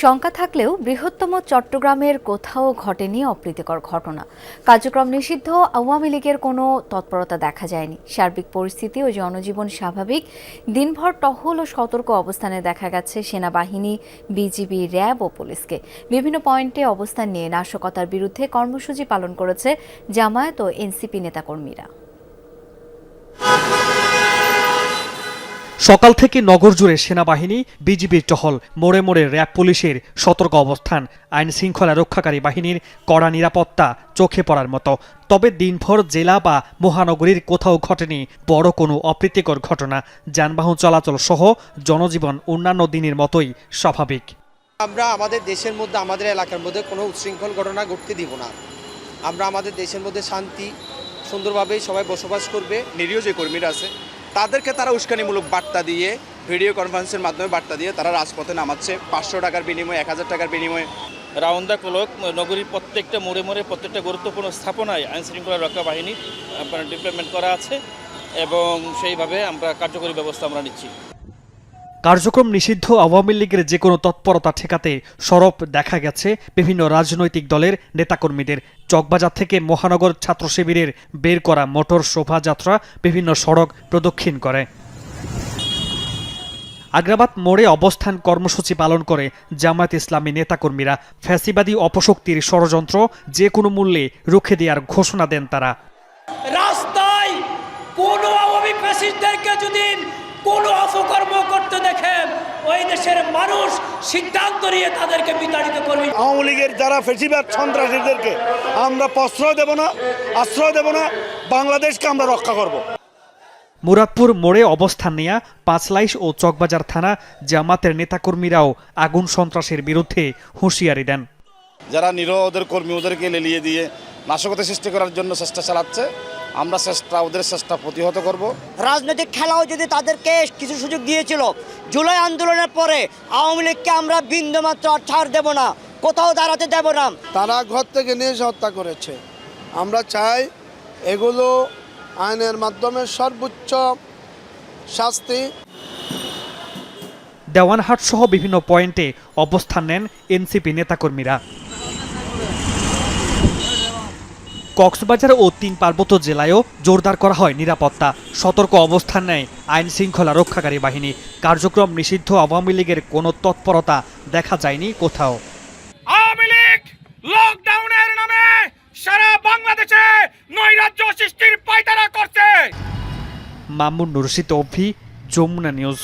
শঙ্কা থাকলেও বৃহত্তম চট্টগ্রামের কোথাও ঘটেনি অপ্রীতিকর ঘটনা। কার্যক্রম নিষিদ্ধ, আওয়ামী লীগের কোনো তৎপরতা দেখা যায়নি। সার্বিক পরিস্থিতি ও জনজীবন স্বাভাবিক। দিনভর টহল ও সতর্ক অবস্থানে দেখা গেছে সেনাবাহিনী, বিজিবি, র্যাব ও পুলিশকে। বিভিন্ন পয়েন্টে অবস্থান নিয়ে নাশকতার বিরুদ্ধে কর্মসূচি পালন করেছে জামায়াত ও এনসিপি নেতাকর্মীরা। সকাল থেকে নগর জুড়ে সেনাবাহিনী বিজিবির টহল মোড়ে মোড়ে র্যাব পুলিশের সতর্ক অবস্থান আইন শৃঙ্খলা রক্ষাকারী বাহিনীর কড়া নিরাপত্তা চোখে পড়ার মতো। তবে দিনভর জেলা বা মহানগরীর কোথাও ঘটেনি বড় কোনো অপ্রীতিকর ঘটনা। যানবাহন চলাচল সহ জনজীবন অন্যান্য দিনের মতোই স্বাভাবিক। আমরা আমাদের দেশের মধ্যে আমাদের এলাকার মধ্যে কোনো উচ্ছৃঙ্খল ঘটনা ঘটতে দিব না। আমরা আমাদের দেশের মধ্যে শান্তি সুন্দরভাবেই সবাই বসবাস করবে। নিরীহ যে কর্মীরা আছে তাদেরকে তারা উস্কানিমূলক বার্তা দিয়ে, ভিডিও কনফারেন্সের মাধ্যমে বার্তা দিয়ে তারা রাজপথে নামাচ্ছে। পাঁচশো টাকার বিনিময়ে, এক হাজার টাকার বিনিময়ে। রাউন্দা কলক, নগরীর প্রত্যেকটা মোড়ে মোড়ে প্রত্যেকটা গুরুত্বপূর্ণ স্থাপনায় আইন শৃঙ্খলা রক্ষা বাহিনী ডিপ্লয়মেন্ট করা আছে এবং সেইভাবে আমরা কার্যকরী ব্যবস্থা আমরা নিচ্ছি। কার্যক্রম নিষিদ্ধ আওয়ামী লীগের যে কোনো তৎপরতা ঠেকাতে সরব দেখা গেছে বিভিন্ন রাজনৈতিক দলের নেতাকর্মীদের। চকবাজার থেকে মহানগর ছাত্র শিবিরের বের করা মোটর শোভাযাত্রা বিভিন্ন সড়ক প্রদক্ষিণ করে। আগ্রাবাদ মোড়ে অবস্থান কর্মসূচি পালন করে জামায়াত ইসলামী নেতাকর্মীরা। ফ্যাসিবাদী অপশক্তির ষড়যন্ত্র যে কোনো মূল্যে রুখে দেওয়ার ঘোষণা দেন তারা। রাস্তায় কোন আওয়ামী ফ্যাসিস্টদেরকে যদি করতে দেখেন ওই দেশের মানুষ সিদ্ধান্ত নিয়ে তাদেরকে বিতাড়িত করবে। আওয়ামী লীগের যারা ফেসিবাদ সন্ত্রাসীদেরকে আমরা প্রশ্রয় দেব না আশ্রয় দেব না বাংলাদেশকে আমরা রক্ষা করব। মুরাদপুর মোড়ে অবস্থান নেয়া পাঁচলাইশ ও চকবাজার থানা জামাতের নেতাকর্মীরাও আগুন সন্ত্রাসের বিরুদ্ধে হুঁশিয়ারি দেন। যারা নিরীহ ওদের কর্মী ওদেরকে লেলিয়ে দিয়ে নাশকতা সৃষ্টি করার জন্য চেষ্টা চালাচ্ছে আমরা চেষ্টা ওদের চেষ্টা প্রতিহত করব। রাজনৈতিক খেলাও যদি তাদেরকে কিছু সুযোগ দিয়েছিল জুলাই আন্দোলনের পরে আওয়ামী লীগকে আমরা বিন্দুমাত্র ছাড় দেব না কোথাও দাঁড়াতে দেব না। তারা ঘর থেকে নিয়ে এসে হত্যা করেছে। আমরা চাই এগুলো আইনের মাধ্যমে সর্বোচ্চ শাস্তি। দেওয়ানহাট সহ বিভিন্ন পয়েন্টে অবস্থান নেন এনসিপি নেতাকর্মীরা। কক্সবাজার ও তিন পার্বত্য জেলায়ও জোরদার করা হয় নিরাপত্তা সতর্ক অবস্থান নেয় আইন শৃঙ্খলা রক্ষাকারী বাহিনী। কার্যক্রম নিষিদ্ধ আওয়ামী লীগের কোনো তৎপরতা দেখা যায়নি কোথাও। আওয়ামী লীগ লকডাউনের নামে সারা বাংলাদেশে নৈরাজ্য সৃষ্টির পায়তারা করছে। মামুন নুরশিদ অভি যমুনা নিউজ।